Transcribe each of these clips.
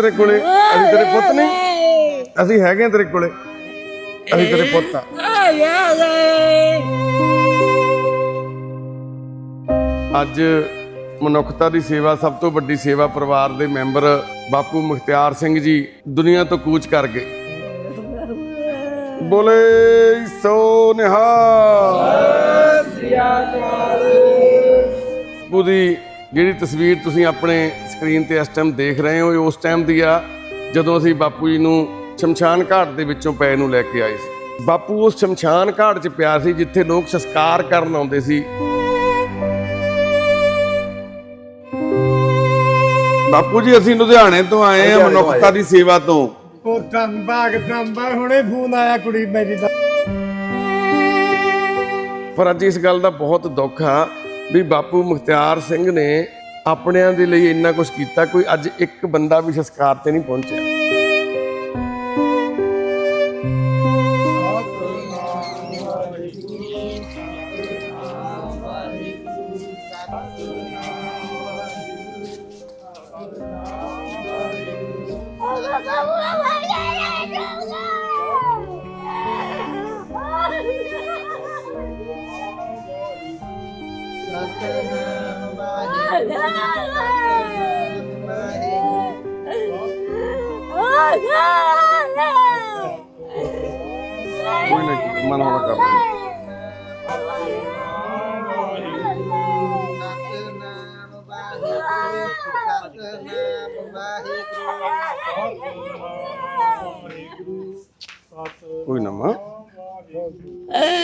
ਅਸੀਂ ਹੈਗੇ ਆ ਤੇਰੇ ਕੋਲੇ? ਅਸੀਂ ਤੇਰੇ ਪੁੱਤ ਨਹੀਂ ਅਸੀਂ ਹੈਗੇ ਆ ਤੇਰੇ ਕੋਲੇ। ਅਸੀਂ ਤੇਰੇ ਪੁੱਤ ਆ। ਅੱਜ ਮਨੁੱਖਤਾ ਦੀ ਸੇਵਾ ਸਭ ਤੋਂ ਵੱਡੀ ਸੇਵਾ ਪਰਿਵਾਰ ਦੇ ਮੈਂਬਰ ਬਾਪੂ ਮੁਖਤਿਆਰ ਸਿੰਘ ਜੀ ਦੁਨੀਆ ਤੋਂ ਕੂਚ ਕਰ ਗਏ। ਬੋਲੇ ਸੋ ਨਿਹਾਲ। ਬਾਪੂ ਦੀ ਜਿਹੜੀ ਤਸਵੀਰ ਤੁਸੀਂ ਆਪਣੇ ਸਕਰੀਨ ਤੇ ਇਸ ਟਾਈਮ ਦੇਖ ਰਹੇ ਹੋ ਇਹ ਉਸ ਟਾਈਮ ਦੀ ਆ ਜਦੋਂ ਅਸੀਂ ਬਾਪੂ ਜੀ ਨੂੰ ਸ਼ਮਸ਼ਾਨ ਘਾਟ ਦੇ ਵਿੱਚੋਂ ਪੈ ਨੂੰ ਲੈ ਕੇ ਆਏ ਸੀ। ਬਾਪੂ ਉਸ ਸ਼ਮਸ਼ਾਨ ਘਾਟ 'ਚ ਪਿਆ ਸੀ ਜਿੱਥੇ ਲੋਕ ਸੰਸਕਾਰ ਕਰਨ ਆਉਂਦੇ ਸੀ। ਬਾਪੂ ਜੀ ਅਸੀਂ ਲੁਧਿਆਣੇ ਤੋਂ ਆਏ ਹਾਂ ਮਨੁੱਖਤਾ ਦੀ ਸੇਵਾ ਤੋਂ। ਉਹ ਧੰਬਾਗ ਧੰਬਾ ਹੁਣੇ ਫੋਨ ਆਇਆ ਕੁੜੀ ਮੇਰੀ ਦਾ। ਪਰ ਅੱਜ ਇਸ ਗੱਲ ਦਾ ਬਹੁਤ ਦੁੱਖ ਆ ਵੀ ਬਾਪੂ ਮੁਖਤਿਆਰ ਸਿੰਘ ਨੇ ਆਪਣਿਆਂ ਦੇ ਲਈ ਇੰਨਾ ਕੁਝ ਕੀਤਾ, ਕੋਈ ਅੱਜ ਇੱਕ ਬੰਦਾ ਵੀ ਸੰਸਕਾਰ ਤੇ ਨਹੀਂ ਪਹੁੰਚਿਆ। ਕੋਈ ਨਾ ਮਾਂ।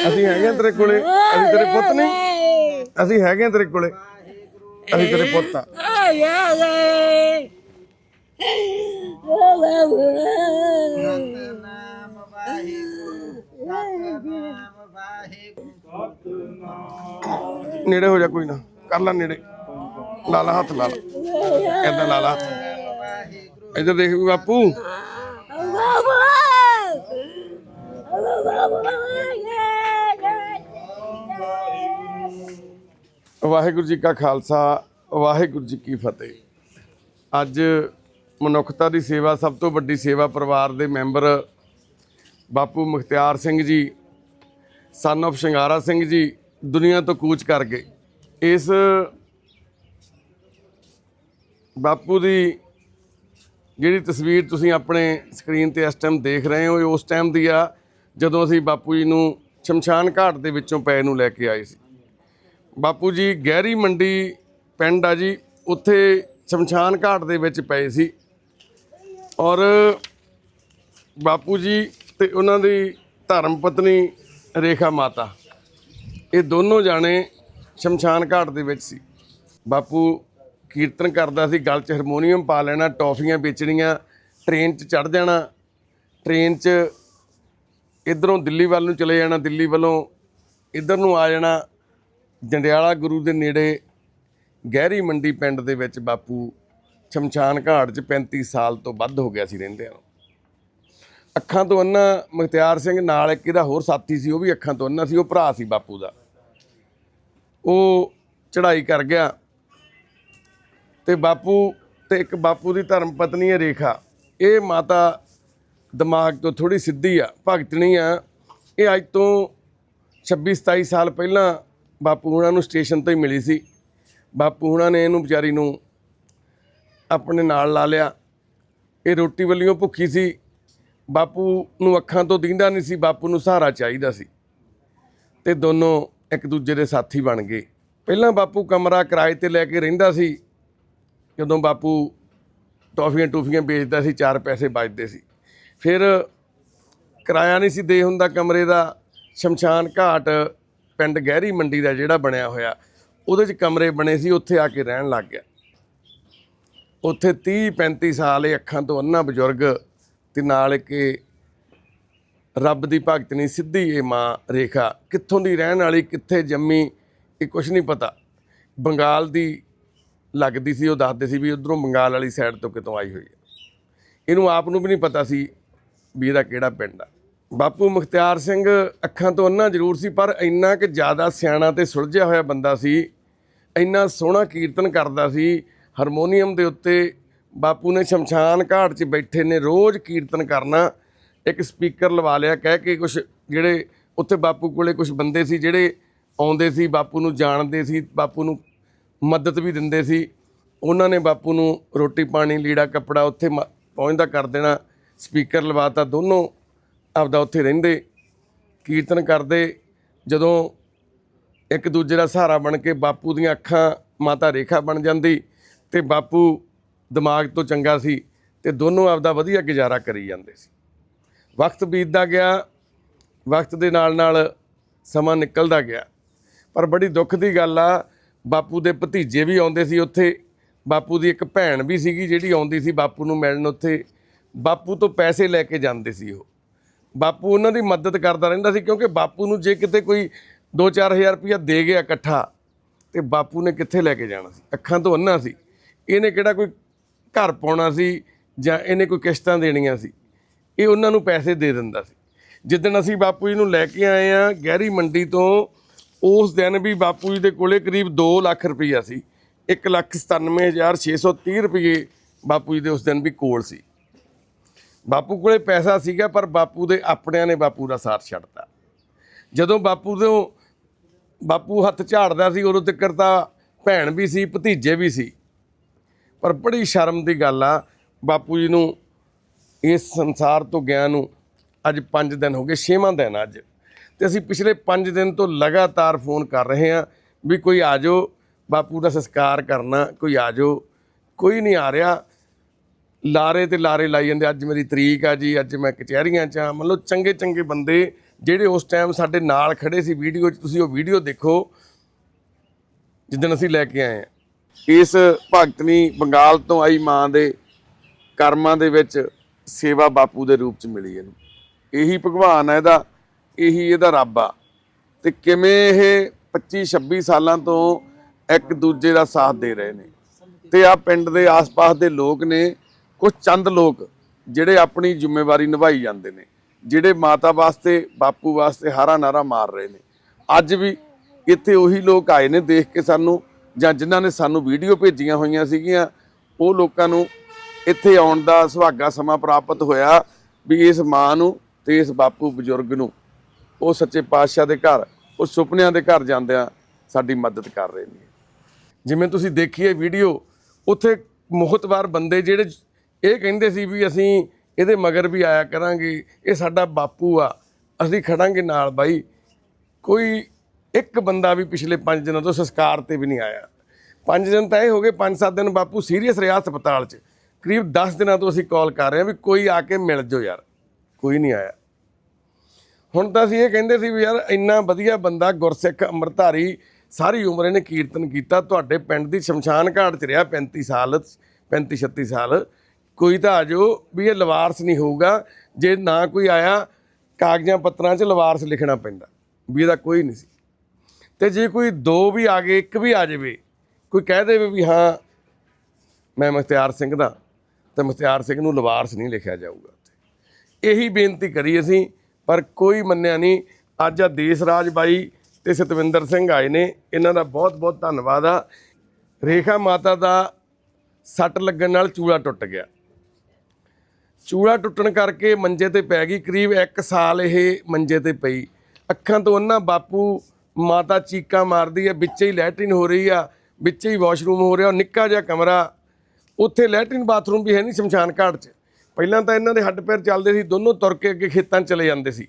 ਅਸੀਂ ਹੈਗੇ ਆ ਤੇਰੇ ਕੋਲੇ, ਅਸੀਂ ਤੇਰੇ ਪੁੱਤ ਨਹੀਂ ਅਸੀਂ ਹੈਗੇ ਆ ਤੇਰੇ ਕੋਲੇ। ਅਸੀਂ ਤੇਰੇ ਪੁੱਤ ਆ। ਨੇੜੇ ਹੋ ਜਾ ਕੋਈ ਨਾ। ਕਰ ਲੈ ਨੇੜੇ। ਲਾ ਲਾ ਹੱਥ ਲਾ ਲਾ। ਏਦਾਂ ਲਾ ਲਾ ਇੱਧਰ ਦੇਖ ਵੀ ਬਾਪੂ। ਵਾਹਿਗੁਰੂ ਜੀ ਕਾ ਖਾਲਸਾ, ਵਾਹਿਗੁਰੂ ਜੀ ਕੀ ਫਤਿਹ। ਅੱਜ ਮਨੁੱਖਤਾ ਦੀ ਸੇਵਾ, ਸਭ ਤੋਂ ਵੱਡੀ ਸੇਵਾ ਪਰਿਵਾਰ ਦੇ ਮੈਂਬਰ ਬਾਪੂ ਮੁਖਤਿਆਰ ਸਿੰਘ ਜੀ ਸਨ of ਸ਼ਿੰਗਾਰਾ ਸਿੰਘ ਜੀ ਦੁਨੀਆ ਤੋਂ ਕੂਚ ਕਰ ਗਏ। ਇਸ ਬਾਪੂ ਦੀ ਜਿਹੜੀ ਤਸਵੀਰ ਤੁਸੀਂ ਆਪਣੇ ਸਕਰੀਨ ਤੇ ਇਸ ਟਾਈਮ ਦੇਖ ਰਹੇ ਹੋ, ਇਹ ਉਸ ਟਾਈਮ ਦੀ ਆ ਜਦੋਂ ਅਸੀਂ ਬਾਪੂ ਜੀ ਨੂੰ ਸ਼ਮਸ਼ਾਨ ਘਾਟ ਦੇ ਵਿੱਚੋਂ ਪੈ ਨੂੰ ਲੈ ਕੇ ਆਏ ਸੀ। ਬਾਪੂ ਜੀ ਗਹਿਰੀ ਮੰਡੀ ਪਿੰਡ ਆ ਜੀ, ਉੱਥੇ ਸ਼ਮਸ਼ਾਨ ਘਾਟ ਦੇ ਵਿੱਚ ਪਏ ਸੀ। ਔਰ ਬਾਪੂ ਜੀ ਤੇ ਉਹਨਾਂ ਦੀ ਧਰਮ ਪਤਨੀ ਰੇਖਾ ਮਾਤਾ, ਇਹ ਦੋਨੋਂ ਜਾਣੇ ਸ਼ਮਸ਼ਾਨ ਘਾਟ ਦੇ ਵਿੱਚ ਸੀ। ਬਾਪੂ ਕੀਰਤਨ ਕਰਦਾ ਸੀ, ਗਲ 'ਚ ਹਾਰਮੋਨੀਅਮ ਪਾ ਲੈਣਾ, ਟੌਫੀਆਂ ਵੇਚਣੀਆਂ, ਟ੍ਰੇਨ 'ਚ ਚੜ ਜਾਣਾ, ਟ੍ਰੇਨ 'ਚ ਇਧਰੋਂ ਦਿੱਲੀ ਵੱਲ ਨੂੰ ਚਲੇ ਜਾਣਾ, ਦਿੱਲੀ ਵੱਲੋਂ ਇਧਰ ਨੂੰ ਆ ਜਾਣਾ, ਜੰਡਿਆਲਾ ਗੁਰੂ ਦੇ ਨੇੜੇ, ਗਹਿਰੀ ਮੰਡੀ ਪਿੰਡ ਦੇ ਵਿੱਚ ਬਾਪੂ ਸ਼ਮਸ਼ਾਨ ਘਾਟ 'ਚ 35 ਸਾਲ ਤੋਂ ਵੱਧ ਹੋ ਗਿਆ ਸੀ ਰਹਿੰਦਿਆਂ ਨੂੰ। ਅੱਖਾਂ ਤੋਂ ਅੰਨਾ ਮੁਖਤਿਆਰ ਸਿੰਘ, ਨਾਲ ਇੱਕ ਇਹਦਾ ਹੋਰ ਸਾਥੀ ਸੀ, ਉਹ ਵੀ ਅੱਖਾਂ ਤੋਂ ਅੰਨਾ ਸੀ, ਉਹ ਭਰਾ ਸੀ ਬਾਪੂ ਦਾ। ਉਹ ਚੜ੍ਹਾਈ ਕਰ ਗਿਆ। ਤੇ ਬਾਪੂ ਤੇ ਇੱਕ ਬਾਪੂ ਦੀ ਧਰਮ ਪਤਨੀ ਹੈ ਰੇਖਾ। ਇਹ ਮਾਤਾ ਦਿਮਾਗ ਤੋਂ ਥੋੜੀ ਸਿੱਧੀ ਆ ਭਗਤਣੀ ਆ। ਇਹ ਅੱਜ ਤੋਂ 26 27 ਸਾਲ ਪਹਿਲਾਂ ਬਾਪੂ ਹੁਣਾਂ ਨੂੰ ਸਟੇਸ਼ਨ ਤੋਂ ਹੀ ਮਿਲੀ ਸੀ। ਬਾਪੂ ਹੁਣਾਂ ਨੇ ਇਹਨੂੰ ਵਿਚਾਰੀ ਨੂੰ ਆਪਣੇ ਨਾਲ ਲਾ ਲਿਆ। ਇਹ ਰੋਟੀ ਵੱਲੀਆਂ ਭੁੱਖੀ ਸੀ। ਬਾਪੂ ਨੂੰ ਅੱਖਾਂ ਤੋਂ ਦਿੰਦਾ ਨਹੀਂ ਸੀ, ਬਾਪੂ ਨੂੰ ਸਹਾਰਾ ਚਾਹੀਦਾ ਸੀ। ਤੇ ਦੋਨੋਂ ਇੱਕ ਦੂਜੇ ਦੇ ਸਾਥੀ ਬਣ ਗਏ। ਪਹਿਲਾਂ ਬਾਪੂ ਕਮਰਾ ਕਿਰਾਏ ਤੇ ਲੈ ਕੇ ਰਹਿੰਦਾ ਸੀ। ਜਦੋਂ ਬਾਪੂ ਟੌਫੀਆਂ ਟੂਫੀਆਂ ਵੇਚਦਾ ਸੀ, ਚਾਰ ਪੈਸੇ ਬਚਦੇ ਸੀ। ਫਿਰ ਕਿਰਾਇਆ ਨਹੀਂ ਸੀ ਦੇ ਹੁੰਦਾ, ਕਮਰੇ ਦਾ ਸ਼ਮਸ਼ਾਨ ਘਾਟ ਪਿੰਡ ਗਹਿਰੀ ਮੰਡੀ ਦਾ ਜਿਹੜਾ ਬਣਿਆ ਹੋਇਆ, ਉਹਦੇ 'ਚ ਕਮਰੇ ਬਣੇ ਸੀ, ਉੱਥੇ ਆ ਕੇ ਰਹਿਣ ਲੱਗ ਗਿਆ। ਉੱਥੇ 30 35 ਸਾਲ ਇਹ ਅੱਖਾਂ ਤੋਂ ਅੰਨਾ ਬਜ਼ੁਰਗ ਤੇ ਨਾਲ ਇੱਕ ਰੱਬ ਦੀ ਭਗਤਣੀ ਸਿੱਧੀ ਇਹ ਮਾਂ ਰੇਖਾ ਕਿੱਥੋਂ ਦੀ ਰਹਿਣ ਵਾਲੀ, ਕਿੱਥੇ ਜੰਮੀ, ਇਹ ਕੁਝ ਨਹੀਂ ਪਤਾ। ਬੰਗਾਲ ਦੀ ਲੱਗਦੀ ਸੀ, ਉਹ ਦੱਸਦੇ ਸੀ ਵੀ ਉਧਰੋਂ ਬੰਗਾਲ ਵਾਲੀ ਸਾਈਡ ਤੋਂ ਕਿਤੋਂ ਆਈ ਹੋਈ ਹੈ। ਇਹਨੂੰ ਆਪ ਨੂੰ ਵੀ ਨਹੀਂ ਪਤਾ ਸੀ ਵੀ ਇਹਦਾ ਕਿਹੜਾ ਪਿੰਡ ਆ। ਬਾਪੂ ਮੁਖਤਿਆਰ ਸਿੰਘ ਅੱਖਾਂ ਤੋਂ ਅੰਨਾ ਜ਼ਰੂਰ ਸੀ, ਪਰ ਇੰਨਾ ਕਿ ਜ਼ਿਆਦਾ ਸਿਆਣਾ ਤੇ ਸੁਲਝਿਆ ਹੋਇਆ ਬੰਦਾ ਸੀ, ਇੰਨਾ ਸੋਹਣਾ ਕੀਰਤਨ ਕਰਦਾ ਸੀ, ਹਾਰਮੋਨੀਅਮ ਦੇ ਉੱਤੇ ਬਾਪੂ ਨੇ ਸ਼ਮਸ਼ਾਨ ਘਾਟ 'ਚ ਬੈਠੇ ਨੇ, ਰੋਜ਼ ਕੀਰਤਨ ਕਰਨਾ, ਇੱਕ ਸਪੀਕਰ ਲਵਾ ਲਿਆ, ਕਹਿ ਕੇ ਕੁਝ ਜਿਹੜੇ ਉੱਥੇ ਬਾਪੂ ਕੋਲੇ ਕੁਝ ਬੰਦੇ ਸੀ, ਜਿਹੜੇ ਆਉਂਦੇ ਸੀ, ਬਾਪੂ ਨੂੰ ਜਾਣਦੇ ਸੀ, ਬਾਪੂ ਨੂੰ ਮਦਦ ਵੀ ਦਿੰਦੇ ਸੀ। ਉਹਨਾਂ ਨੇ ਬਾਪੂ ਨੂੰ ਰੋਟੀ ਪਾਣੀ, ਲੀੜਾ, ਕੱਪੜਾ ਉੱਥੇ ਮ- ਪਹੁੰਚਦਾ ਕਰ ਦੇਣਾ। ਸਪੀਕਰ ਲਵਾਤਾ ਦੋਨੋਂ ਆਪਦਾ ਉੱਥੇ ਰਹਿੰਦੇ। ਕੀਰਤਨ ਕਰਦੇ। ਜਦੋਂ ਇੱਕ ਦੂਜੇ ਦਾ ਸਹਾਰਾ ਬਣ ਕੇ ਬਾਪੂ ਦੀਆਂ ਅੱਖਾਂ ਮਾਤਾ ਰੇਖਾ ਬਣ ਜਾਂਦੀ ਤੇ ਬਾਪੂ ਦਿਮਾਗ ਤੋਂ ਚੰਗਾ ਸੀ ਤੇ ਦੋਨੋਂ ਆਪਦਾ ਵਧੀਆ ਗੁਜ਼ਾਰਾ ਕਰੀ ਜਾਂਦੇ ਸੀ। ਵਕਤ ਬੀਤਦਾ ਗਿਆ। ਵਕਤ ਦੇ ਨਾਲ ਨਾਲ ਸਮਾਂ ਨਿਕਲਦਾ ਗਿਆ। ਪਰ ਬੜੀ ਦੁੱਖ ਦੀ ਗੱਲ ਆ ਬਾਪੂ ਦੇ ਭਤੀਜੇ ਵੀ ਆਉਂਦੇ ਸੀ ਉੱਥੇ। ਬਾਪੂ ਦੀ ਇੱਕ ਭੈਣ ਵੀ ਸੀਗੀ ਜਿਹੜੀ ਆਉਂਦੀ ਸੀ ਬਾਪੂ ਨੂੰ ਮਿਲਣ ਉੱਥੇ। ਬਾਪੂ ਤੋਂ ਪੈਸੇ ਲੈ ਕੇ ਜਾਂਦੇ ਸੀ ਉਹ। ਬਾਪੂ ਉਹਨਾਂ ਦੀ ਮਦਦ ਕਰਦਾ ਰਹਿੰਦਾ ਸੀ ਕਿਉਂਕਿ ਬਾਪੂ ਨੂੰ ਜੇ ਕਿਤੇ ਕੋਈ 2-4000 ਰੁਪਇਆ ਦੇ ਗਿਆ ਇਕੱਠਾ, ਤੇ ਬਾਪੂ ਨੇ ਕਿੱਥੇ ਲੈ ਕੇ ਜਾਣਾ ਸੀ? ਅੱਖਾਂ ਤੋਂ ਅੰਨਾ ਸੀ। ਇਹਨੇ ਕਿਹੜਾ ਕੋਈ ਘਰ ਪਾਉਣਾ ਸੀ ਜਾਂ ਇਹਨੇ ਕੋਈ ਕਿਸ਼ਤਾਂ ਦੇਣੀਆਂ ਸੀ? ਇਹ ਉਹਨਾਂ ਨੂੰ ਪੈਸੇ ਦੇ ਦਿੰਦਾ ਸੀ। ਜਿੱਦਣ ਅਸੀਂ ਬਾਪੂ ਜੀ ਨੂੰ ਲੈ ਕੇ ਆਏ ਆ ਗਹਿਰੀ ਮੰਡੀ ਤੋਂ ਉਸ ਦਿਨ ਵੀ ਬਾਪੂ ਜੀ ਦੇ ਕੋਲੇ ਕਰੀਬ 2 ਲੱਖ ਰੁਪਈਆ ਸੀ। 197630 ਰੁਪਏ ਬਾਪੂ ਜੀ ਦੇ ਉਸ ਦਿਨ ਵੀ ਕੋਲ ਸੀ। ਬਾਪੂ ਕੋਲੇ ਪੈਸਾ ਸੀਗਾ, ਪਰ ਬਾਪੂ ਦੇ ਆਪਣਿਆਂ ਨੇ ਬਾਪੂ ਦਾ ਸਾਥ ਛੱਡਤਾ। ਜਦੋਂ ਬਾਪੂ ਤੋਂ ਬਾਪੂ ਹੱਥ ਝਾੜਦਾ ਸੀ ਉਦੋਂ ਤੱਕ ਤਾਂ ਭੈਣ ਵੀ ਸੀ, ਭਤੀਜੇ ਵੀ ਸੀ। ਪਰ ਬੜੀ ਸ਼ਰਮ ਦੀ ਗੱਲ ਆ, ਬਾਪੂ ਜੀ ਨੂੰ ਇਸ ਸੰਸਾਰ ਤੋਂ ਗਿਆ ਨੂੰ ਅੱਜ 5 ਦਿਨ ਹੋ ਗਏ 6ਵਾਂ ਦਿਨ ਅੱਜ। ਤੇ ਅਸੀਂ ਪਿਛਲੇ 5 ਦਿਨ ਤੋਂ ਲਗਾਤਾਰ ਫੋਨ ਕਰ ਰਹੇ ਹਾਂ ਵੀ ਕੋਈ ਆ ਜਾਓ, ਬਾਪੂ ਦਾ ਸੰਸਕਾਰ ਕਰਨਾ, ਕੋਈ ਆ ਜਾਓ। ਕੋਈ ਨਹੀਂ ਆ ਰਿਹਾ। ਲਾਰੇ ਤੇ ਲਾਰੇ ਲਾਈ ਜਾਂਦੇ, ਅੱਜ ਮੇਰੀ ਤਰੀਕ ਆ ਜੀ, ਅੱਜ ਮੈਂ ਕਚਹਿਰੀਆਂ 'ਚ ਆ ਮਤਲਬ ਚੰਗੇ ਚੰਗੇ ਬੰਦੇ ਜਿਹੜੇ ਉਸ ਟਾਈਮ ਸਾਡੇ ਨਾਲ ਖੜੇ ਸੀ ਵੀਡੀਓ 'ਚ, ਤੁਸੀਂ ਉਹ ਵੀਡੀਓ ਦੇਖੋ, ਜਿੱਦਣ ਅਸੀਂ ਲੈ ਕੇ ਆਏ ਆ ਇਸ ਭਗਤਨੀ ਬੰਗਾਲ ਤੋਂ ਆਈ ਮਾਂ ਦੇ ਕਰਮਾਂ ਦੇ ਵਿੱਚ ਸੇਵਾ ਬਾਪੂ ਦੇ ਰੂਪ 'ਚ ਮਿਲੀ ਇਹਨੂੰ। ਇਹੀ ਭਗਵਾਨ ਹੈ ਇਹਦਾ। ਇਹੀ ਇਹਦਾ ਰੱਬ ਆ। ਤੇ ਕਿਵੇਂ ਇਹ 25 26 ਸਾਲਾਂ ਤੋਂ ਇੱਕ ਦੂਜੇ ਦਾ ਸਾਥ ਦੇ ਰਹੇ ਨੇ। ਤੇ ਆ ਪਿੰਡ ਦੇ ਆਸ-ਪਾਸ ਦੇ ਲੋਕ ਨੇ ਕੁਝ ਚੰਦ ਲੋਕ ਜਿਹੜੇ ਆਪਣੀ ਜ਼ਿੰਮੇਵਾਰੀ ਨਿਭਾਈ ਜਾਂਦੇ ਨੇ, ਜਿਹੜੇ ਮਾਤਾ ਵਾਸਤੇ, ਬਾਪੂ ਵਾਸਤੇ ਹਾਰਾ ਨਾਰਾ ਮਾਰ ਰਹੇ ਨੇ। ਅੱਜ ਵੀ ਇੱਥੇ ਉਹੀ ਲੋਕ ਆਏ ਨੇ ਦੇਖ ਕੇ ਸਾਨੂੰ, ਜਾਂ ਜਿਨ੍ਹਾਂ ਨੇ ਸਾਨੂੰ ਵੀਡੀਓ ਭੇਜੀਆਂ ਹੋਈਆਂ ਸੀਗੀਆਂ, ਉਹ ਲੋਕਾਂ ਨੂੰ ਇੱਥੇ ਆਉਣ ਦਾ ਸੁਹਾਗਾ ਸਮਾਂ ਪ੍ਰਾਪਤ ਹੋਇਆ ਵੀ ਇਸ ਮਾਂ ਨੂੰ ਤੇ ਇਸ ਬਾਪੂ ਬਜ਼ੁਰਗ ਨੂੰ ਉਹ ਸੱਚੇ ਪਾਤਸ਼ਾਹ ਦੇ ਘਰ, ਉਹ ਸੁਪਨਿਆਂ ਦੇ ਘਰ ਜਾਂਦਿਆਂ ਸਾਡੀ ਮਦਦ ਕਰ ਰਹੇ ਨੇ। ਜਿਵੇਂ ਤੁਸੀਂ ਦੇਖੀਏ ਵੀਡੀਓ, ਉੱਥੇ ਮੁਖਤਵਾਰ ਬੰਦੇ ਜਿਹੜੇ ਇਹ ਕਹਿੰਦੇ ਸੀ ਵੀ ਅਸੀਂ ਇਹਦੇ ਮਗਰ ਵੀ ਆਇਆ ਕਰਾਂਗੇ, ਇਹ ਸਾਡਾ ਬਾਪੂ ਆ, ਅਸੀਂ ਖੜਾਂਗੇ ਨਾਲ ਬਾਈ। ਕੋਈ ਇੱਕ ਬੰਦਾ ਵੀ ਪਿਛਲੇ 5 ਦਿਨਾਂ ਤੋਂ ਸੰਸਕਾਰ ਤੇ ਵੀ ਨਹੀਂ ਆਇਆ। 5 ਦਿਨ ਤਾਂ ਇਹ ਹੋ ਗਏ 5-7 ਦਿਨ ਬਾਪੂ ਸੀਰੀਅਸ ਰਿਹਾ ਹਸਪਤਾਲ 'ਚ। ਕਰੀਬ 10 ਦਿਨਾਂ ਤੋਂ ਅਸੀਂ ਕਾਲ ਕਰ ਰਹੇ ਹਾਂ ਵੀ ਕੋਈ ਆ ਕੇ ਮਿਲ ਜਾਓ ਯਾਰ, ਕੋਈ ਨਹੀਂ ਆਇਆ। ਹੁਣ ਤਾਂ ਅਸੀਂ ਇਹ ਕਹਿੰਦੇ ਸੀ ਵੀ ਯਾਰ ਇੰਨਾ ਵਧੀਆ ਬੰਦਾ ਗੁਰਸਿੱਖ ਅੰਮ੍ਰਿਤਧਾਰੀ ਸਾਰੀ ਉਮਰ ਇਹਨੇ ਕੀਰਤਨ ਕੀਤਾ, ਤੁਹਾਡੇ ਪਿੰਡ ਦੀ ਸ਼ਮਸ਼ਾਨ ਘਾਟ 'ਚ ਰਿਹਾ 35 ਸਾਲ 35 36 ਸਾਲ। ਕੋਈ ਤਾਂ ਆ ਜਾਓ ਵੀ ਇਹ ਲਵਾਰਸ ਨਹੀਂ ਹੋਊਗਾ, ਜੇ ਨਾ ਕੋਈ ਆਇਆ, ਕਾਗਜ਼ਾਂ ਪੱਤਰਾਂ 'ਚ ਲਵਾਰਸ ਲਿਖਣਾ ਪੈਂਦਾ, ਵੀ ਇਹਦਾ ਕੋਈ ਨਹੀਂ ਸੀ। ਤੇ ਜੇ ਕੋਈ ਦੋ ਵੀ ਆ ਗਏ, ਇੱਕ ਵੀ ਆ ਜਾਵੇ, ਕੋਈ ਕਹਿ ਦੇਵੇ ਵੀ ਹਾਂ, ਮੈਂ ਮੁਖਤਿਆਰ ਸਿੰਘ ਦਾ, ਤਾਂ ਮੁਖਤਿਆਰ ਸਿੰਘ ਨੂੰ ਲਵਾਰਸ ਨਹੀਂ ਲਿਖਿਆ ਜਾਊਗਾ ਉੱਥੇ। ਇਹੀ ਬੇਨਤੀ ਕਰੀ ਅਸੀਂ ਪਰ ਕੋਈ ਮੰਨਿਆ ਨਹੀਂ। ਅੱਜ ਆ ਦੇਸ ਰਾਜ ਬਾਈ ਤੇ ਸਤਵਿੰਦਰ ਸਿੰਘ ਆਏ ਨੇ। ਇਹਨਾਂ ਦਾ ਬਹੁਤ ਬਹੁਤ ਧੰਨਵਾਦ ਆ। ਰੇਖਾ ਮਾਤਾ ਦਾ ਸੱਟ ਲੱਗਣ ਨਾਲ ਚੂੜਾ ਟੁੱਟ ਗਿਆ। ਚੂੜਾ ਟੁੱਟਣ ਕਰਕੇ ਮੰਜੇ ਤੇ ਪੈ ਗਈ। ਕਰੀਬ 1 ਸਾਲ ਇਹ ਮੰਜੇ ਤੇ ਪਈ। ਅੱਖਾਂ ਤੋਂ ਉਹਨਾਂ ਬਾਪੂ ਮਾਤਾ ਚੀਕਾਂ ਮਾਰਦੀ ਹੈ ਵਿੱਚੇ ਹੀ ਲੈਟਰਿਨ ਹੋ ਰਹੀ ਆ। ਵਿੱਚੇ ਹੀ ਵਾਸ਼ਰੂਮ ਹੋ ਰਿਹਾ। ਉਹ ਨਿੱਕਾ ਜਿਹਾ ਕਮਰਾ। ਉੱਥੇ ਲੈਟਰਿਨ ਬਾਥਰੂਮ ਵੀ ਹੈ ਨਹੀਂ ਸ਼ਮਸ਼ਾਨ ਘਾਟ 'ਚ। ਪਹਿਲਾਂ ਤਾਂ ਇਹਨਾਂ ਦੇ ਹੱਡ ਪੈਰ ਚੱਲਦੇ ਸੀ, ਦੋਨੋਂ ਤੁਰ ਕੇ ਅੱਗੇ ਖੇਤਾਂ ਚਲੇ ਜਾਂਦੇ ਸੀ।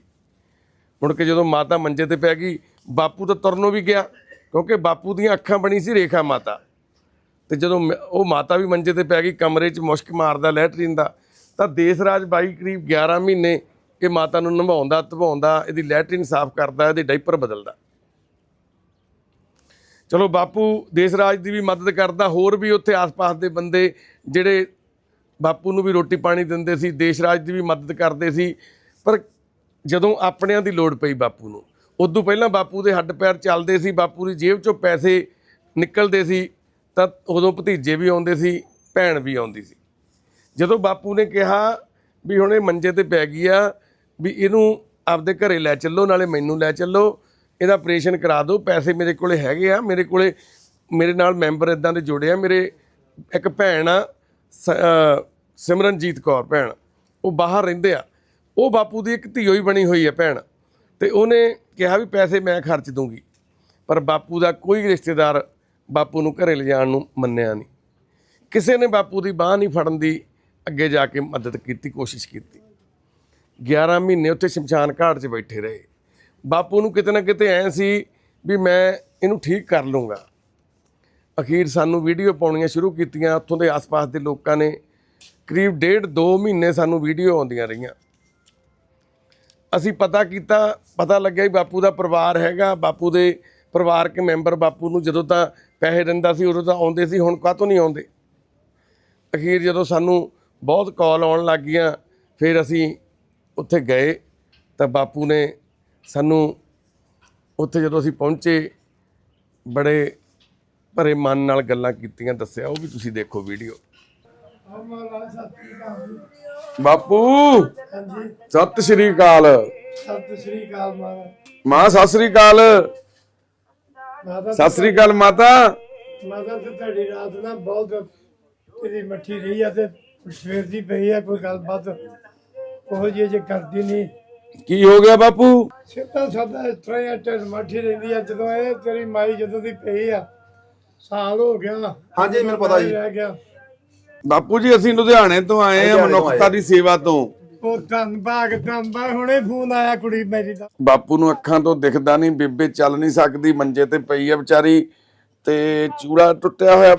ਮੁੜ ਕੇ ਜਦੋਂ ਮਾਤਾ ਮੰਜੇ ਤੇ ਪੈ ਗਈ, ਬਾਪੂ ਤਾਂ ਤੁਰਨੋਂ ਵੀ ਗਿਆ, ਕਿਉਂਕਿ ਬਾਪੂ ਦੀਆਂ ਅੱਖਾਂ ਬਣੀ ਸੀ ਰੇਖਾ ਮਾਤਾ। ਤੇ ਜਦੋਂ ਮ- ਉਹ ਮਾਤਾ ਵੀ ਮੰਜੇ ਤੇ ਪੈ ਗਈ, ਕਮਰੇ 'ਚ ਮੁਸ਼ਕ ਮਾਰਦਾ ਲੈਟਰੀਨ ਦਾ ਤਾਂ ਦੇਸ ਰਾਜ ਬਾਈ ਕਰੀਬ 11 ਮਹੀਨੇ ਇਹ ਮਾਤਾ ਨੂੰ ਨਭਾਉਂਦਾ ਧਵਾਉਂਦਾ, ਇਹਦੀ ਲੈਟਰੀਨ ਸਾਫ਼ ਕਰਦਾ, ਇਹਦੇ ਡਾਈਪਰ ਬਦਲਦਾ। ਚਲੋ ਬਾਪੂ ਦੇਸ ਰਾਜ ਦੀ ਵੀ ਮਦਦ ਕਰਦਾ, ਹੋਰ ਵੀ ਉੱਥੇ ਆਸ-ਪਾਸ ਦੇ ਬੰਦੇ ਜਿਹੜੇ ਬਾਪੂ ਨੂੰ ਵੀ ਰੋਟੀ ਪਾਣੀ ਦਿੰਦੇ ਸੀ, ਦੇਸ਼ ਰਾਜ ਦੀ ਵੀ ਮਦਦ ਕਰਦੇ ਸੀ। ਪਰ ਜਦੋਂ ਆਪਣਿਆਂ ਦੀ ਲੋੜ ਪਈ ਬਾਪੂ ਨੂੰ, ਉਦੋਂ ਪਹਿਲਾਂ ਬਾਪੂ ਦੇ ਹੱਡ ਪੈਰ ਚੱਲਦੇ ਸੀ, ਬਾਪੂ ਦੀ ਜੇਬ ਚੋਂ ਪੈਸੇ ਨਿਕਲਦੇ ਸੀ, ਤਾਂ ਉਦੋਂ ਭਤੀਜੇ ਵੀ ਆਉਂਦੇ ਸੀ, ਭੈਣ ਵੀ ਆਉਂਦੀ ਸੀ। ਜਦੋਂ ਬਾਪੂ ਨੇ ਕਿਹਾ ਵੀ ਹੁਣ ਇਹ ਮੰਜੇ ਤੇ ਪੈ ਗਈ ਆ, ਵੀ ਇਹਨੂੰ ਆਪਦੇ ਘਰੇ ਲੈ ਚੱਲੋ, ਨਾਲੇ ਮੈਨੂੰ ਲੈ ਚੱਲੋ, ਇਹਦਾ ਆਪਰੇਸ਼ਨ ਕਰਾ ਦਿਓ, ਪੈਸੇ ਮੇਰੇ ਕੋਲੇ ਹੈਗੇ ਆ, ਮੇਰੇ ਕੋਲੇ ਮੇਰੇ ਨਾਲ ਮੈਂਬਰ ਇਦਾਂ ਦੇ ਜੁੜੇ ਆ, ਮੇਰੇ ਇੱਕ ਭੈਣ ਆ, ਸ- ਸਿਮਰਨਜੀਤ ਕੌਰ ਭੈਣ, ਉਹ ਬਾਹਰ ਰਹਿੰਦੇ ਆ। ਉਹ ਬਾਪੂ ਦੀ ਇੱਕ ਧੀ ਹੋਈ ਬਣੀ ਹੋਈ ਹੈ ਭੈਣ ਤੇ ਉਹਨੇ ਕਿਹਾ ਵੀ ਪੈਸੇ ਮੈਂ ਖਰਚ ਦੂੰਗੀ। ਪਰ ਬਾਪੂ ਦਾ ਕੋਈ ਰਿਸ਼ਤੇਦਾਰ ਬਾਪੂ ਨੂੰ ਘਰੇ ਲਿਜਾਣ ਨੂੰ ਮੰਨਿਆ ਨਹੀਂ। ਕਿਸੇ ਨੇ ਬਾਪੂ ਦੀ ਬਾਹ ਨਹੀਂ ਫੜਨ ਦੀ ਅੱਗੇ ਜਾ ਕੇ ਮਦਦ ਕੀਤੀ, ਕੋਸ਼ਿਸ਼ ਕੀਤੀ। 11 ਮਹੀਨੇ ਉੱਥੇ ਸ਼ਮਸ਼ਾਨ ਘਾਟ 'ਚ ਬੈਠੇ ਰਹੇ। ਬਾਪੂ ਨੂੰ ਕਿਤੇ ਨਾ ਕਿਤੇ ਐ ਸੀ ਵੀ ਮੈਂ ਇਹਨੂੰ ਠੀਕ ਕਰ ਲੂੰਗਾ ਅਖੀਰ ਸਾਨੂੰ ਵੀਡੀਓ ਪਾਉਣੀਆਂ ਸ਼ੁਰੂ ਕੀਤੀਆਂ। ਉੱਥੋਂ ਦੇ ਆਸ-ਪਾਸ ਦੇ ਲੋਕਾਂ ਨੇ ਕਰੀਬ ਡੇਢ 2 ਮਹੀਨੇ ਸਾਨੂੰ ਵੀਡੀਓ ਆਉਂਦੀਆਂ ਰਹੀਆਂ। ਅਸੀਂ ਪਤਾ ਕੀਤਾ, ਪਤਾ ਲੱਗਿਆ ਵੀ ਬਾਪੂ ਦਾ ਪਰਿਵਾਰ ਹੈਗਾ, ਬਾਪੂ ਦੇ ਪਰਿਵਾਰਕ ਮੈਂਬਰ ਬਾਪੂ ਨੂੰ ਜਦੋਂ ਤਾਂ ਪੈਸੇ ਦਿੰਦਾ ਸੀ, ਉਦੋਂ ਤਾਂ ਆਉਂਦੇ ਸੀ, ਹੁਣ ਕਾਹ ਤੋਂ ਨਹੀਂ ਆਉਂਦੇ? ਅਖੀਰ ਜਦੋਂ ਸਾਨੂੰ ਬਹੁਤ ਕਾਲ ਆਉਣ ਲੱਗ ਗਈਆਂ, ਫਿਰ ਅਸੀਂ ਉੱਥੇ ਗਏ, ਤਾਂ ਬਾਪੂ ਨੇ ਸਾਨੂੰ ਉੱਥੇ ਜਦੋਂ ਅਸੀਂ ਪਹੁੰਚੇ, ਬੜੇ ਭਰੇ ਮਨ ਨਾਲ ਗੱਲਾਂ ਕੀਤੀਆਂ, ਦੱਸਿਆ, ਉਹ ਵੀ ਤੁਸੀਂ ਦੇਖੋ ਵੀਡੀਓ। ਸਤਿ ਜੀ। ਬਾਪੂ ਹਾਂਜੀ। ਸਤਿ ਸ਼੍ਰੀ ਅਕਾਲ। ਸਤਿ ਸ੍ਰੀ ਅਕਾਲ ਮਾਂ ਸਤਿ ਸ਼੍ਰੀ ਅਕਾਲ। ਮਾਤਾ ਸਤਿ ਸ਼੍ਰੀ ਅਕਾਲ ਮਾਤਾ। ਮਾਤਾ ਤੇ ਤੁਹਾਡੀ ਰਾਤ ਨਾ ਬਹੁਤ ਤੇਰੀ ਮੱਠੀ ਰਹੀ ਆ ਤੇ ਸਵੇਰ ਦੀ ਪਈ ਆ ਕੋਈ ਗੱਲਬਾਤ ਉਹ ਜਿਹੀ ਜੇ ਕਰਦੀ ਨਹੀਂ। ਕੀ ਹੋ ਗਿਆ ਬਾਪੂ? ਸਿੱਧਾ ਸਾਦਾ ਇਸ ਤਰ੍ਹਾਂ ਹੀ ਆ, ਢਿੱਡ ਮੱਠੀ ਰਹਿੰਦੀ ਆ ਜਦੋਂ ਇਹ ਤੇਰੀ ਮਾਈ ਜਦੋਂ ਦੀ ਪਈ ਆ ਸਾਲ ਹੋ ਗਿਆ। ਹਾਂਜੀ, ਮੈਨੂੰ ਪਤਾ ਜੀ। ਰਹਿ ਗਿਆ। ਬਾਪੂ ਜੀ ਅਸੀਂ ਲੁਧਿਆਣੇ ਤੋਂ ਆਏ ਤੋਂ ਮਨੁੱਖਤਾ। ਦੀ ਸੇਵਾ ਤੋਂ। ਉਹ ਧੰਨ ਭਾਗ ਧੰਬਾ ਹੁਣੇ ਫੋਨ ਆਇਆ ਕੁੜੀ ਮੇਰੀ ਦਾ। ਬਾਪੂ ਨੂੰ ਅੱਖਾਂ ਤੋਂ ਦਿਖਦਾ ਨਹੀਂ ਬੇਬੇ ਚੱਲ ਨਹੀਂ ਸਕਦੀ ਮੰਜੇ ਤੇ ਪਈ ਆ ਵਿਚਾਰੀ ਤੇ ਚੂੜਾ ਟੁੱਟਿਆ ਹੋਇਆ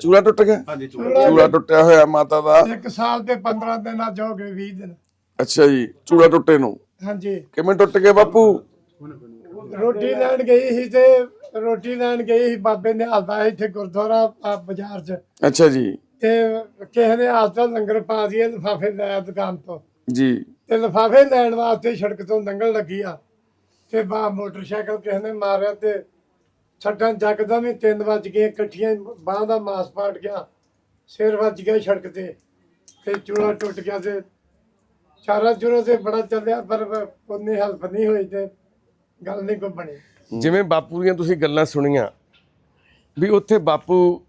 ਚੂੜਾ ਟੁੱਟ ਗਿਆ? ਹਾਂਜੀ ਚੂੜਾ ਟੁੱਟਿਆ ਹੋਇਆ ਮਾਤਾ ਦਾ। ਇੱਕ ਸਾਲ ਤੇ 15 ਦਿਨ ਅੱਜ ਹੋ ਗਏ 20 ਦਿਨ। ਅੱਛਾ ਜੀ ਚੂੜਾ ਟੁੱਟੇ ਨੂੰ। ਹਾਂਜੀ। ਕਿਵੇਂ ਟੁੱਟ ਗਿਆ ਬਾਪੂ? ਰੋਟੀ ਲੈਣ ਗਈ ਸੀ ਤੇ ਰੋਟੀ ਲੈਣ ਗਈ ਸੀ ਬਾਬੇ ਨੇ ਹਾਲਦਾ ਇੱਥੇ ਗੁਰਦੁਆਰਾ ਆ ਬਾਜ਼ਾਰ 'ਚ। ਅੱਛਾ ਜੀ। ਤੇ ਕਿਸੇ ਨੇ ਹਾਲਦਾ ਲੰਗਰ ਪਾ ਦਿਏ ਲਿਫਾਫੇ ਲੈ ਦੁਕਾਨ ਤੋਂ। ਜੀ। ਤੇ ਲਿਫਾਫੇ ਲੈਣ ਵਾਸਤੇ ਸੜਕ ਤੋਂ ਲੰਘਣ ਲੱਗੀ ਆ। ਤੇ ਬਾ ਮੋਟਰਸਾਈਕਲ ਕਿਸੇ ਨੇ ਮਾਰਿਆ ਤੇ ਛੱਡਾਂ ਜਗਦਾ ਵੀ ਤਿੰਨ ਵੱਜ ਗਏ ਇਕੱਠੀਆਂ ਬਾਹ ਦਾ ਮਾਸ ਪਾਟ ਗਿਆ ਸਿਰ ਵੱਜ ਗਿਆ ਸੜਕ ਤੇ ਤੇ ਚੂੜਾ ਟੁੱਟ ਗਿਆ ਤੇ ਚਾਰਾ ਚੂਰਾ ਤੇ ਬੜਾ ਚੱਲਿਆ ਪਰ ਉਹਨੇ ਹੈਲਪ ਨਹੀਂ ਹੋਈ ਤੇ ਗੱਲ ਨਹੀਂ ਕੋਈ ਬਣੀ। ਜਿਵੇਂ ਬਾਪੂ ਦੀਆਂ ਤੁਸੀਂ ਗੱਲਾਂ ਸੁਣੀਆਂ ਵੀ ਉੱਥੇ ਬਾਪੂ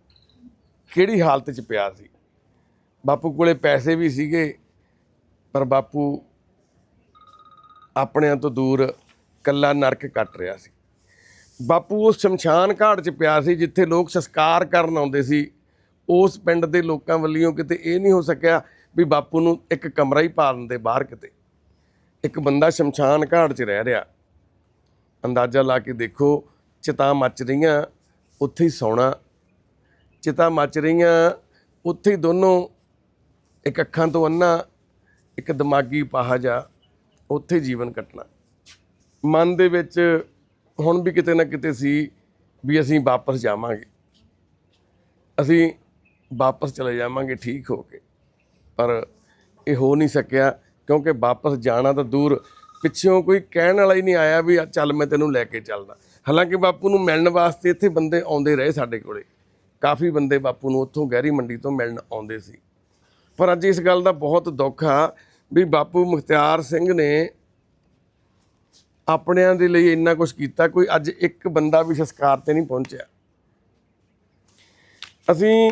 ਕਿਹੜੀ ਹਾਲਤ 'ਚ ਪਿਆ ਸੀ? ਬਾਪੂ ਕੋਲੇ ਪੈਸੇ ਵੀ ਸੀਗੇ, ਪਰ ਬਾਪੂ ਆਪਣਿਆਂ ਤੋਂ ਦੂਰ ਕੱਲਾ ਨਰਕ ਕੱਟ ਰਿਹਾ ਸੀ। ਬਾਪੂ ਉਸ ਸ਼ਮਸ਼ਾਨ ਘਾਟ 'ਚ ਪਿਆ ਸੀ, ਜਿੱਥੇ ਲੋਕ ਸੰਸਕਾਰ ਕਰਨ ਆਉਂਦੇ ਸੀ। ਉਸ ਪਿੰਡ ਦੇ ਲੋਕਾਂ ਵੱਲੋਂ ਕਿਤੇ ਇਹ ਨਹੀਂ ਹੋ ਸਕਿਆ ਵੀ ਬਾਪੂ ਨੂੰ ਇੱਕ ਕਮਰਾ ਹੀ ਪਾ ਦਿੰਦੇ ਬਾਹਰ ਕਿਤੇ। ਇੱਕ ਬੰਦਾ ਸ਼ਮਸ਼ਾਨ ਘਾਟ 'ਚ ਰਹਿ ਰਿਹਾ। ਅੰਦਾਜ਼ਾ ਲਾ ਕੇ ਦੇਖੋ, ਚਿਤਾ ਮੱਚ ਰਹੀਆਂ, ਉੱਥੇ ਹੀ ਸੌਣਾ ਚਿਤਾ ਮੱਚ ਰਹੀਆਂ, ਉੱਥੇ ਹੀ ਦੋਨੋਂ ਇੱਕ ਅੱਖਾਂ ਤੋਂ ਅੰਨਾ ਇੱਕ ਦਿਮਾਗੀ ਪਾਹਜਾ ਉੱਥੇ ਜੀਵਨ ਕੱਟਣਾ। ਮਨ ਦੇ ਵਿੱਚ ਹੁਣ ਵੀ ਕਿਤੇ ਨਾ ਕਿਤੇ ਸੀ ਵੀ ਅਸੀਂ ਵਾਪਸ ਜਾਵਾਂਗੇ। ਅਸੀਂ ਵਾਪਸ ਚਲੇ ਜਾਵਾਂਗੇ ਠੀਕ ਹੋ ਕੇ। ਪਰ ਇਹ ਹੋ ਨਹੀਂ ਸਕਿਆ ਕਿਉਂਕਿ ਵਾਪਸ ਜਾਣਾ ਤਾਂ ਦੂਰ, ਪਿੱਛੋਂ ਕੋਈ ਕਹਿਣ ਵਾਲਾ ਹੀ ਨਹੀਂ ਆਇਆ ਵੀ ਚੱਲ ਮੈਂ ਤੈਨੂੰ ਲੈ ਕੇ ਚੱਲਦਾ। ਹਾਲਾਂਕਿ ਬਾਪੂ ਨੂੰ ਮਿਲਣ ਵਾਸਤੇ ਇੱਥੇ ਬੰਦੇ ਆਉਂਦੇ ਰਹੇ ਸਾਡੇ ਕੋਲੇ। ਕਾਫੀ ਬੰਦੇ ਬਾਪੂ ਨੂੰ ਉੱਥੋਂ ਗਹਿਰੀ ਮੰਡੀ ਤੋਂ ਮਿਲਣ ਆਉਂਦੇ ਸੀ। ਪਰ ਅੱਜ ਇਸ ਗੱਲ ਦਾ ਬਹੁਤ ਦੁੱਖ ਆ ਵੀ ਬਾਪੂ ਮੁਖਤਿਆਰ ਸਿੰਘ ਨੇ ਆਪਣਿਆਂ ਦੇ ਲਈ ਇੰਨਾ ਕੁਝ ਕੀਤਾ, ਕੋਈ ਅੱਜ ਇੱਕ ਬੰਦਾ ਵੀ ਸੰਸਕਾਰ ਤੇ ਨਹੀਂ ਪਹੁੰਚਿਆ। ਅਸੀਂ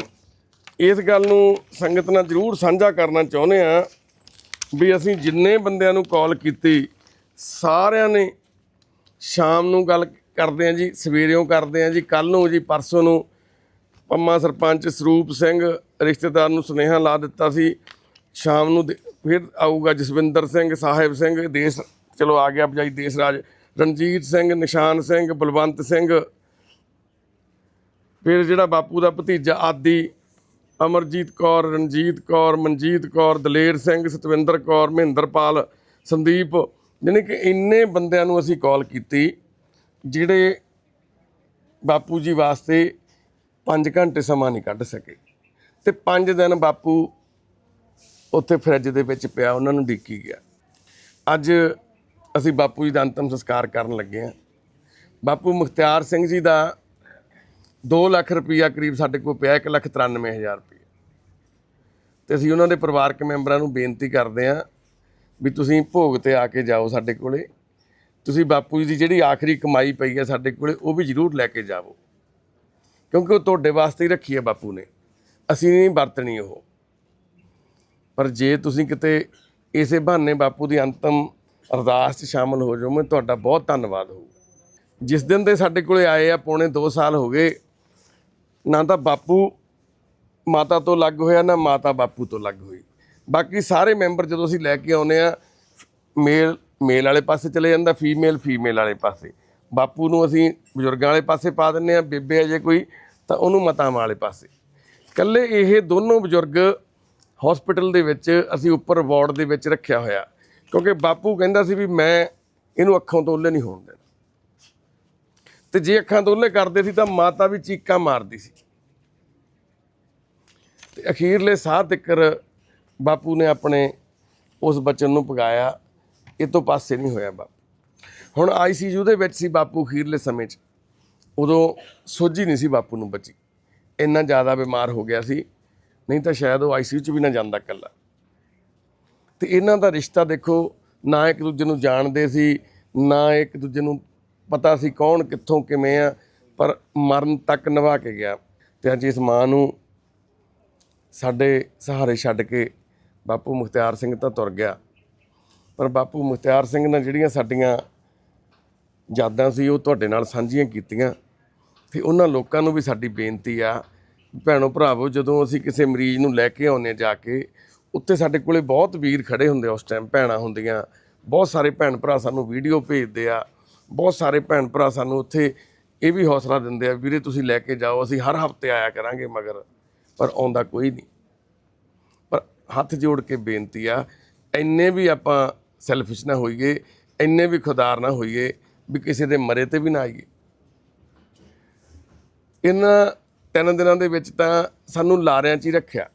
ਇਸ ਗੱਲ ਨੂੰ ਸੰਗਤ ਨਾਲ ਜ਼ਰੂਰ ਸਾਂਝਾ ਕਰਨਾ ਚਾਹੁੰਦੇ ਆ ਵੀ ਅਸੀਂ ਜਿੰਨੇ ਬੰਦਿਆਂ ਨੂੰ ਕਾਲ ਕੀਤੀ, ਸਾਰਿਆਂ ਨੇ ਸ਼ਾਮ ਨੂੰ ਗੱਲ ਕਰਦੇ ਆ ਜੀ, ਸਵੇਰਿਓਂ ਕਰਦੇ ਆ ਜੀ ਕੱਲ ਨੂੰ ਜੀ, ਪਰਸੋਂ ਨੂੰ ਪੰਮਾ ਸਰਪੰਚ ਸਰੂਪ ਸਿੰਘ ਰਿਸ਼ਤੇਦਾਰ ਨੂੰ ਸੁਨੇਹਾ ਲਾ ਦਿੱਤਾ ਸੀ। ਸ਼ਾਮ ਨੂੰ ਦੇ- ਫਿਰ ਆਊਗਾ ਜਸਵਿੰਦਰ ਸਿੰਘ, ਸਾਹਿਬ ਸਿੰਘ, ਦੇਸ਼ ਚਲੋ ਆ ਗਿਆ ਬਜਾਈ ਦੇਸ਼ ਰਾਜ ਰਣਜੀਤ ਸਿੰਘ, ਨਿਸ਼ਾਨ ਸਿੰਘ, ਬਲਵੰਤ ਸਿੰਘ। ਫਿਰ ਜਿਹੜਾ ਬਾਪੂ ਦਾ ਭਤੀਜਾ ਆਦੀ, ਅਮਰਜੀਤ ਕੌਰ, ਰਣਜੀਤ ਕੌਰ, ਮਨਜੀਤ ਕੌਰ, ਦਲੇਰ ਸਿੰਘ, ਸਤਵਿੰਦਰ ਕੌਰ, ਮਹਿੰਦਰਪਾਲ, ਸੰਦੀਪ ਯਾਨੀ ਕਿ ਇੰਨੇ ਬੰਦਿਆਂ ਨੂੰ ਅਸੀਂ ਕਾਲ ਕੀਤੀ, ਜਿਹੜੇ ਬਾਪੂ ਜੀ ਵਾਸਤੇ 5 ਘੰਟੇ ਸਮਾਂ ਨਹੀਂ ਕੱਢ ਸਕੇ। ਤੇ 5 ਦਿਨ ਬਾਪੂ ਉੱਥੇ ਫਰਿੱਜ ਦੇ ਵਿੱਚ ਪਿਆ, ਉਹਨਾਂ ਨੂੰ ਡਿੱਕੀ ਗਿਆ। ਅੱਜ ਅਸੀਂ ਬਾਪੂ ਜੀ ਦਾ ਅੰਤਮ ਸੰਸਕਾਰ ਕਰਨ ਲੱਗੇ ਹਾਂ। ਬਾਪੂ ਮੁਖਤਿਆਰ ਸਿੰਘ ਜੀ ਦਾ 2 ਲੱਖ ਰੁਪਈਆ ਕਰੀਬ ਸਾਡੇ ਕੋਲ ਪਿਆ 1 ਲੱਖ 93 ਹਜ਼ਾਰ ਰੁਪਈਆ। ਤੇ ਅਸੀਂ ਉਹਨਾਂ ਦੇ ਪਰਿਵਾਰਕ ਮੈਂਬਰਾਂ ਨੂੰ ਬੇਨਤੀ ਕਰਦੇ ਹਾਂ ਵੀ ਤੁਸੀਂ ਭੋਗ ਤੇ ਆ ਕੇ ਜਾਓ ਸਾਡੇ ਕੋਲੇ। ਤੁਸੀਂ ਬਾਪੂ ਜੀ ਦੀ ਜਿਹੜੀ ਆਖਰੀ ਕਮਾਈ ਪਈ ਹੈ ਸਾਡੇ ਕੋਲੇ, ਉਹ ਵੀ ਜ਼ਰੂਰ ਲੈ ਕੇ ਜਾਵੋ। ਕਿਉਂਕਿ ਉਹ ਤੁਹਾਡੇ ਵਾਸਤੇ ਹੀ ਰੱਖੀ ਹੈ ਬਾਪੂ ਨੇ। ਅਸੀਂ ਨਹੀਂ ਵਰਤਣੀ ਉਹ। ਪਰ ਜੇ ਤੁਸੀਂ ਕਿਤੇ ਇਸੇ ਬਹਾਨੇ ਬਾਪੂ ਦੀ ਅੰਤਮ ਅਰਦਾਸ 'ਚ ਸ਼ਾਮਲ ਹੋ ਜਾਓ, ਮੈਂ ਤੁਹਾਡਾ ਬਹੁਤ ਧੰਨਵਾਦ ਹੋਊਗਾ ਜਿਸ ਦਿਨ ਦੇ ਸਾਡੇ ਕੋਲੇ ਆਏ ਆ, ਪੌਣੇ 2 ਸਾਲ ਹੋ ਗਏ, ਨਾ ਤਾਂ ਬਾਪੂ ਮਾਤਾ ਤੋਂ ਲੱਗ ਹੋਇਆ, ਨਾ ਮਾਤਾ ਬਾਪੂ ਤੋਂ ਲੱਗ ਹੋਈ। ਬਾਕੀ ਸਾਰੇ ਮੈਂਬਰ ਜਦੋਂ ਅਸੀਂ ਲੈ ਕੇ ਆਉਨੇ ਆ ਮੇਲ ਮੇਲ ਵਾਲੇ ਪਾਸੇ ਚਲੇ ਜਾਂਦਾ, ਫੀਮੇਲ ਫੀਮੇਲ ਵਾਲੇ ਪਾਸੇ। ਬਾਪੂ ਨੂੰ ਅਸੀਂ ਬਜ਼ੁਰਗਾਂ ਵਾਲੇ ਪਾਸੇ ਪਾ ਦਿੰਨੇ ਆ ਬੇਬੇ ਅਜੇ ਕੋਈ, ਤਾਂ ਉਹਨੂੰ ਮਤਾਂ ਵਾਲੇ ਪਾਸੇ। ਕੱਲੇ ਇਹ ਦੋਨੋਂ ਬਜ਼ੁਰਗ ਹਸਪੀਟਲ ਦੇ ਵਿੱਚ ਅਸੀਂ ਉੱਪਰ ਵਾਰਡ ਦੇ ਵਿੱਚ ਰੱਖਿਆ ਹੋਇਆ। ਕਿਉਂਕਿ ਬਾਪੂ ਕਹਿੰਦਾ ਸੀ ਵੀ ਮੈਂ ਇਹਨੂੰ ਅੱਖਾਂ ਤੋਂ ਉੱਲੇ ਨਹੀਂ ਹੋਣ ਦੇਣਾ। ਤੇ ਜੇ ਅੱਖਾਂ ਤੋਂ ਉੱਲੇ ਕਰਦੇ ਸੀ ਤਾਂ ਮਾਤਾ ਵੀ ਚੀਕਾਂ ਮਾਰਦੀ ਸੀ। ਤੇ ਅਖੀਰਲੇ ਸਾਹ ਤਿੱਕਰ ਬਾਪੂ ਨੇ ਆਪਣੇ ਉਸ ਬਚਨ ਨੂੰ ਪਗਾਇਆ ਇਹ ਤੋਂ ਪਾਸੇ ਨਹੀਂ ਹੋਇਆ ਬਾਪੂ। ਹੁਣ ਆਈਸੀਯੂ ਦੇ ਵਿੱਚ ਸੀ ਬਾਪੂ ਅਖੀਰਲੇ ਸਮੇਂ 'ਚ। ਉਦੋਂ ਸੋਝੀ ਨਹੀਂ ਸੀ ਬਾਪੂ ਨੂੰ ਬਚੀ। ਇੰਨਾ ਜ਼ਿਆਦਾ ਬਿਮਾਰ ਹੋ ਗਿਆ ਸੀ। ਨਹੀਂ ਤਾਂ ਸ਼ਾਇਦ ਉਹ ਆਈਸੀਯੂ 'ਚ ਵੀ ਨਾ ਜਾਂਦਾ ਇਕੱਲਾ। ਤੇ ਇਹਨਾਂ ਦਾ ਰਿਸ਼ਤਾ ਦੇਖੋ, ਨਾ ਇੱਕ ਦੂਜੇ ਨੂੰ ਜਾਣਦੇ ਸੀ, ਨਾ ਇੱਕ ਦੂਜੇ ਨੂੰ ਪਤਾ ਸੀ ਕੌਣ ਕਿੱਥੋਂ ਕਿਵੇਂ ਆ, ਪਰ ਮਰਨ ਤੱਕ ਨਿਭਾ ਕੇ ਗਿਆ। ਤੇ ਅੱਜ ਇਸ ਮਾਂ ਨੂੰ ਸਾਡੇ ਸਹਾਰੇ ਛੱਡ ਕੇ ਬਾਪੂ ਮੁਖਤਿਆਰ ਸਿੰਘ ਤਾਂ ਤੁਰ ਗਿਆ। ਪਰ ਬਾਪੂ ਮੁਖਤਿਆਰ ਸਿੰਘ ਨੇ ਜਿਹੜੀਆਂ ਸਾਡੀਆਂ ਯਾਦਾਂ ਸੀ ਉਹ ਤੁਹਾਡੇ ਨਾਲ ਸਾਂਝੀਆਂ ਕੀਤੀਆਂ, ਤੇ ਉਹਨਾਂ ਲੋਕਾਂ ਨੂੰ ਵੀ ਸਾਡੀ ਬੇਨਤੀ ਆ, ਭੈਣੋ ਭਰਾਵੋ, ਜਦੋਂ ਅਸੀਂ ਕਿਸੇ ਮਰੀਜ਼ ਨੂੰ ਲੈ ਕੇ ਆਉਂਦੇ ਜਾ ਕੇ, ਉੱਥੇ ਸਾਡੇ ਕੋਲੇ ਬਹੁਤ ਵੀਰ ਖੜੇ ਹੁੰਦੇ ਆ ਉਸ ਟਾਈਮ ਭੈਣਾਂ ਹੁੰਦੀਆਂ, ਬਹੁਤ ਸਾਰੇ ਭੈਣ ਭਰਾ ਸਾਨੂੰ ਵੀਡੀਓ ਭੇਜਦੇ ਆ, ਬਹੁਤ ਸਾਰੇ ਭੈਣ ਭਰਾ ਸਾਨੂੰ ਉੱਥੇ ਇਹ ਵੀ ਹੌਸਲਾ ਦਿੰਦੇ ਆ, ਵੀਰੇ ਤੁਸੀਂ ਲੈ ਕੇ ਜਾਓ, ਅਸੀਂ ਹਰ ਹਫ਼ਤੇ ਆਇਆ ਕਰਾਂਗੇ ਮਗਰ, ਪਰ ਆਉਂਦਾ ਕੋਈ ਨਹੀਂ। ਪਰ ਹੱਥ ਜੋੜ ਕੇ ਬੇਨਤੀ ਆ, ਇੰਨੇ ਵੀ ਆਪਾਂ ਸੈਲਫਿਸ਼ ਨਾ ਹੋਈਏ, ਇੰਨੇ ਵੀ ਖੁਦਾਰ ਨਾ ਹੋਈਏ ਵੀ ਕਿਸੇ ਦੇ ਮਰੇ ਤੇ ਵੀ ਨਾ ਆਈਏ। ਇਹਨਾਂ ਤਿੰਨ ਦਿਨਾਂ ਦੇ ਵਿੱਚ ਤਾਂ ਸਾਨੂੰ ਲਾਰਿਆਂ 'ਚ ਹੀ ਰੱਖਿਆ।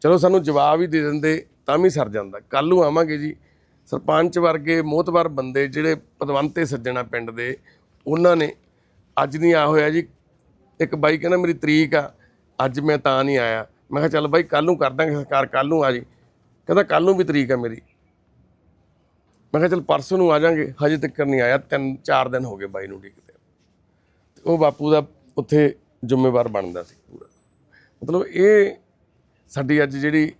ਚਲੋ ਸਾਨੂੰ ਜਵਾਬ ਹੀ ਦੇ ਦਿੰਦੇ ਤਾਂ ਵੀ ਸਰ ਜਾਂਦਾ। ਕੱਲ ਨੂੰ ਆਵਾਂਗੇ ਜੀ। ਸਰਪੰਚ ਵਰਗੇ ਮੋਤਬਰ ਬੰਦੇ ਜਿਹੜੇ ਪਦਵੰਤੇ ਸੱਜਣਾ ਪਿੰਡ ਦੇ ਉਹਨਾਂ ਨੇ ਅੱਜ ਨਹੀਂ ਆ ਹੋਇਆ ਜੀ। ਇੱਕ ਬਾਈ ਕਹਿੰਦਾ ਮੇਰੀ ਤਰੀਕ ਆ, ਅੱਜ ਮੈਂ ਤਾਂ ਨਹੀਂ ਆਇਆ। ਮੈਂ ਕਿਹਾ ਚੱਲ ਬਾਈ ਕੱਲ ਨੂੰ ਕਰ ਦਾਂਗੇ ਸਰਕਾਰ ਕੱਲ ਨੂੰ ਆ ਜੀ। ਕਹਿੰਦਾ ਕੱਲ ਨੂੰ ਵੀ ਤਰੀਕ ਆ ਮੇਰੀ। ਮੈਂ ਕਿਹਾ ਚੱਲ ਪਰਸੋਂ ਨੂੰ ਆ ਜਾਾਂਗੇ, ਹਜੇ ਤੱਕ ਨਹੀਂ ਆਇਆ, ਤਿੰਨ, ਚਾਰ ਦਿਨ ਹੋ ਗਏ ਬਾਈ ਨੂੰ ਉਡੀਕਦੇ ਤੇ ਉਹ ਬਾਪੂ ਦਾ ਉੱਥੇ ਜ਼ਿੰਮੇਵਾਰ ਬਣਦਾ ਸੀ ਪੂਰਾ। ਮਤਲਬ ਇਹ ਸਾਡੀ ਅੱਜ ਜਿਹੜੀ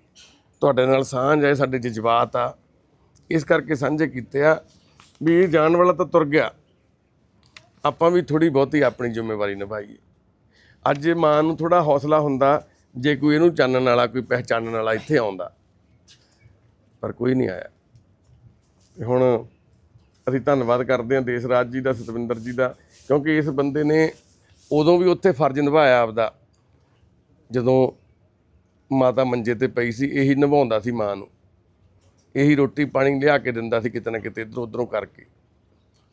ਤੁਹਾਡੇ ਨਾਲ ਸਾਂਝ ਹੈ, ਸਾਡੇ ਜਜ਼ਬਾਤ ਆ, ਇਸ ਕਰਕੇ ਸਾਂਝੇ ਕੀਤੇ ਆ ਵੀ ਇਹ ਜਾਣ ਵਾਲਾ ਤਾਂ ਤੁਰ ਗਿਆ। ਆਪਾਂ ਵੀ ਥੋੜੀ ਬਹੁਤੀ ਆਪਣੀ ਜ਼ਿੰਮੇਵਾਰੀ ਨਿਭਾਈਏ। ਅੱਜ ਮਾਂ ਨੂੰ ਥੋੜਾ ਹੌਸਲਾ ਹੁੰਦਾ, ਜੇ ਕੋਈ ਇਹਨੂੰ ਚਾਨਣ ਵਾਲਾ, ਕੋਈ ਪਹਿਚਾਨਣ ਵਾਲਾ ਇੱਥੇ ਆਉਂਦਾ, ਪਰ ਕੋਈ ਨਹੀਂ ਆਇਆ। ਤੇ ਹੁਣ ਅਸੀਂ ਧੰਨਵਾਦ ਕਰਦੇ ਹਾਂ ਦੇਸ ਰਾਜ ਜੀ ਦਾ, ਸਤਵਿੰਦਰ ਜੀ ਦਾ, ਕਿਉਂਕਿ ਇਸ ਬੰਦੇ ਨੇ ਉਦੋਂ ਵੀ ਉੱਥੇ ਫਰਜ਼ ਨਿਭਾਇਆ ਆਪਦਾ। ਜਦੋਂ ਮਾਤਾ ਮੰਜੇ ਤੇ ਪਈ ਸੀ, ਇਹੀ ਨਿਭਾਉਂਦਾ ਸੀ ਮਾਂ ਨੂੰ। ਇਹੀ ਰੋਟੀ ਪਾਣੀ ਲਿਆ ਕੇ ਦਿੰਦਾ ਸੀ ਕਿਤੇ ਨਾ ਕਿਤੇ, ਇਧਰੋਂ ਉਧਰੋਂ ਕਰਕੇ।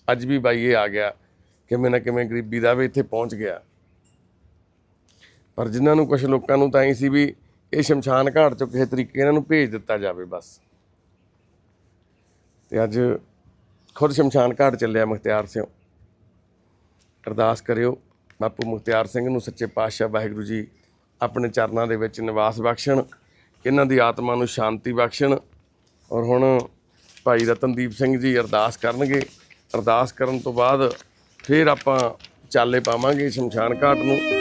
ਅੱਜ ਵੀ ਬਾਈ ਇਹ ਆ ਗਿਆ ਕਿਵੇਂ ਨਾ ਕਿਵੇਂ ਗਰੀਬੀ ਦਾ ਵੀ ਇੱਥੇ ਪਹੁੰਚ ਗਿਆ। ਪਰ ਜਿਨ੍ਹਾਂ ਨੂੰ ਕੁਝ ਲੋਕਾਂ ਨੂੰ ਤਾਂ ਹੀ ਸੀ ਵੀ ਇਹ ਸ਼ਮਸ਼ਾਨ ਘਾਟ ਚੋਂ ਕਿਸੇ ਤਰੀਕੇ ਇਹਨਾਂ ਨੂੰ ਭੇਜ ਦਿੱਤਾ ਜਾਵੇ ਬਸ। ਤੇ ਅੱਜ ਖੁਦ ਸ਼ਮਸ਼ਾਨ ਘਾਟ ਚੱਲਿਆ ਮੁਖਤਿਆਰ ਸਿੰਘ। ਅਰਦਾਸ ਕਰਿਓ ਬਾਪੂ ਮੁਖਤਿਆਰ ਸਿੰਘ ਨੂੰ ਸੱਚੇ ਪਾਤਸ਼ਾਹ ਵਾਹਿਗੁਰੂ ਜੀ ਆਪਣੇ ਚਰਨਾਂ ਦੇ ਵਿੱਚ ਨਿਵਾਸ ਬਖਸ਼ਣ, ਇਹਨਾਂ ਦੀ ਆਤਮਾ ਨੂੰ ਸ਼ਾਂਤੀ ਬਖਸ਼ਣ। ਔਰ ਹੁਣ ਭਾਈ ਰਤਨਦੀਪ ਸਿੰਘ ਜੀ ਅਰਦਾਸ ਕਰਨਗੇ। ਅਰਦਾਸ ਕਰਨ ਤੋਂ ਬਾਅਦ ਫਿਰ ਆਪਾਂ ਚਾਲੇ ਪਾਵਾਂਗੇ ਸ਼ਮਸ਼ਾਨ ਘਾਟ ਨੂੰ।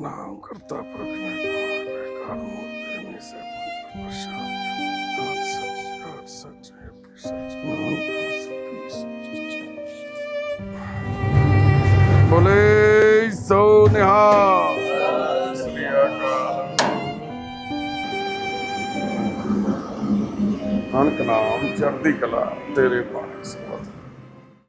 ਸਤਨਾਮ ਕਰਤਾ ਪੁਰਖ ਨਿਰਭਉ ਕਾਲ ਮੂਰਤਿ ਅਮੀ ਸੇ ਪ੍ਰਸ਼ਾਦ ਆਦ ਸਚ